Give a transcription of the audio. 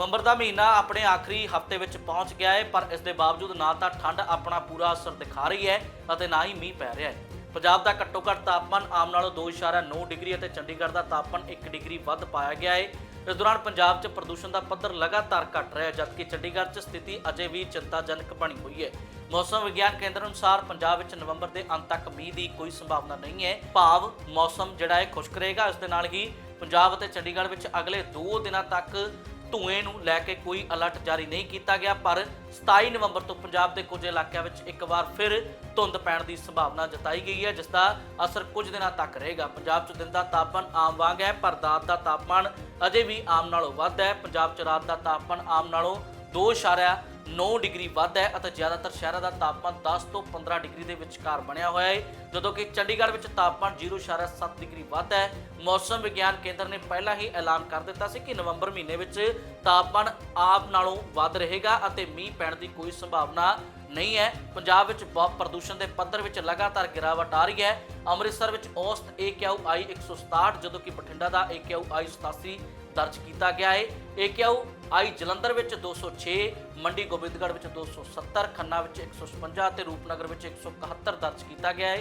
ਨਵੰਬਰ ਦਾ ਮਹੀਨਾ ਆਪਣੇ ਆਖਰੀ ਹਫ਼ਤੇ ਵਿੱਚ ਪਹੁੰਚ ਗਿਆ ਹੈ ਪਰ ਇਸ ਦੇ ਬਾਵਜੂਦ ਨਾ ਤਾਂ ਠੰਡ ਆਪਣਾ ਪੂਰਾ ਅਸਰ ਦਿਖਾ ਰਹੀ ਹੈ ਅਤੇ ਨਾ ਹੀ ਮੀਂਹ ਪੈ ਰਿਹਾ ਹੈ ਪੰਜਾਬ ਦਾ ਘੱਟੋ ਘੱਟ ਤਾਪਮਾਨ ਆਮ ਨਾਲੋਂ 2.9 ਡਿਗਰੀ ਅਤੇ ਚੰਡੀਗੜ੍ਹ ਦਾ ਤਾਪਮਾਨ 1 ਡਿਗਰੀ ਵੱਧ ਪਾਇਆ ਗਿਆ ਹੈ ਇਸ ਦੌਰਾਨ ਪੰਜਾਬ 'ਚ ਪ੍ਰਦੂਸ਼ਣ ਦਾ ਪੱਧਰ ਲਗਾਤਾਰ ਘਟ ਰਿਹਾ ਹੈ ਜਦਕਿ ਚੰਡੀਗੜ੍ਹ 'ਚ ਸਥਿਤੀ ਅਜੇ ਵੀ ਚਿੰਤਾਜਨਕ ਬਣੀ ਹੋਈ ਹੈ ਮੌਸਮ ਵਿਗਿਆਨ ਕੇਂਦਰ ਅਨੁਸਾਰ ਪੰਜਾਬ ਵਿੱਚ ਨਵੰਬਰ ਦੇ ਅੰਤ ਤੱਕ ਮੀਂਹ ਦੀ ਕੋਈ ਸੰਭਾਵਨਾ ਨਹੀਂ ਹੈ ਭਾਵ ਮੌਸਮ ਜਿਹੜਾ ਹੈ ਖੁਸ਼ਕ ਰਹੇਗਾ। ਇਸ ਦੇ ਨਾਲ ਹੀ ਪੰਜਾਬ ਅਤੇ ਚੰਡੀਗੜ੍ਹ ਵਿੱਚ ਅਗਲੇ 2 ਦਿਨਾਂ ਤੱਕ ਧੂਏ ਨੂੰ ਲੈ ਕੇ ਕੋਈ ਅਲਰਟ ਜਾਰੀ ਨਹੀਂ ਕੀਤਾ ਗਿਆ, ਪਰ 27 ਨਵੰਬਰ ਤੋਂ ਪੰਜਾਬ ਦੇ ਕੁਝ ਇਲਾਕਿਆਂ ਵਿੱਚ ਇੱਕ ਵਾਰ ਫਿਰ ਧੁੰਦ ਪੈਣ ਦੀ ਸੰਭਾਵਨਾ ਜਤਾਈ ਗਈ ਹੈ, ਜਿਸ ਦਾ ਅਸਰ ਕੁਝ ਦਿਨਾਂ ਤੱਕ ਰਹੇਗਾ। ਪੰਜਾਬ 'ਚ ਦਿਨ ਦਾ ਤਾਪਮਾਨ ਆਮ ਵਾਂਗ ਹੈ, ਪਰ ਰਾਤ ਦਾ ਤਾਪਮਾਨ ਅਜੇ ਵੀ ਆਮ ਨਾਲੋਂ ਵੱਧ ਹੈ। ਪੰਜਾਬ 'ਚ ਰਾਤ ਦਾ ਤਾਪਮਾਨ ਆਮ ਨਾਲੋਂ 2.9 ਡਿਗਰੀ ਵੱਧ ਹੈ ਅਤੇ ਜ਼ਿਆਦਾਤਰ ਸ਼ਹਿਰਾਂ ਦਾ ਤਾਪਮਾਨ 10 ਤੋਂ 15 ਡਿਗਰੀ ਦੇ ਵਿਚਕਾਰ ਬਣਿਆ ਹੋਇਆ ਹੈ। ਜਦੋਂ ਕਿ ਚੰਡੀਗੜ੍ਹ ਵਿੱਚ ਤਾਪਮਾਨ 0.7 ਡਿਗਰੀ ਵੱਧ ਹੈ। ਮੌਸਮ ਵਿਗਿਆਨ ਕੇਂਦਰ ਨੇ ਪਹਿਲਾਂ ਹੀ ਐਲਾਨ ਕਰ ਦਿੱਤਾ ਸੀ ਕਿ ਨਵੰਬਰ ਮਹੀਨੇ ਵਿੱਚ ਤਾਪਮਾਨ ਆਪ ਨਾਲੋਂ ਵੱਧ ਰਹੇਗਾ ਅਤੇ ਮੀਂਹ ਪੈਣ ਦੀ ਕੋਈ ਸੰਭਾਵਨਾ ਨਹੀਂ ਹੈ। ਪੰਜਾਬ ਵਿੱਚ ਬਹੁਤ ਪ੍ਰਦੂਸ਼ਣ ਦੇ ਪੱਧਰ ਵਿੱਚ ਲਗਾਤਾਰ ਗਿਰਾਵਟ ਆ ਰਹੀ ਹੈ। ਅੰਮ੍ਰਿਤਸਰ ਵਿੱਚ ਔਸਤ AQI 167 ਜਦੋਂ ਕਿ ਬਠਿੰਡਾ ਦਾ AQI 87 ਦਰਜ ਕੀਤਾ ਗਿਆ ਹੈ AQI ਜਲੰਧਰ ਵਿੱਚ 206 ਮੰਡੀ ਗੋਬਿੰਦਗੜ੍ਹ ਵਿੱਚ 270 ਖੰਨਾ ਵਿੱਚ 156 ਅਤੇ ਰੂਪਨਗਰ ਵਿੱਚ 171 ਦਰਜ ਕੀਤਾ ਗਿਆ ਹੈ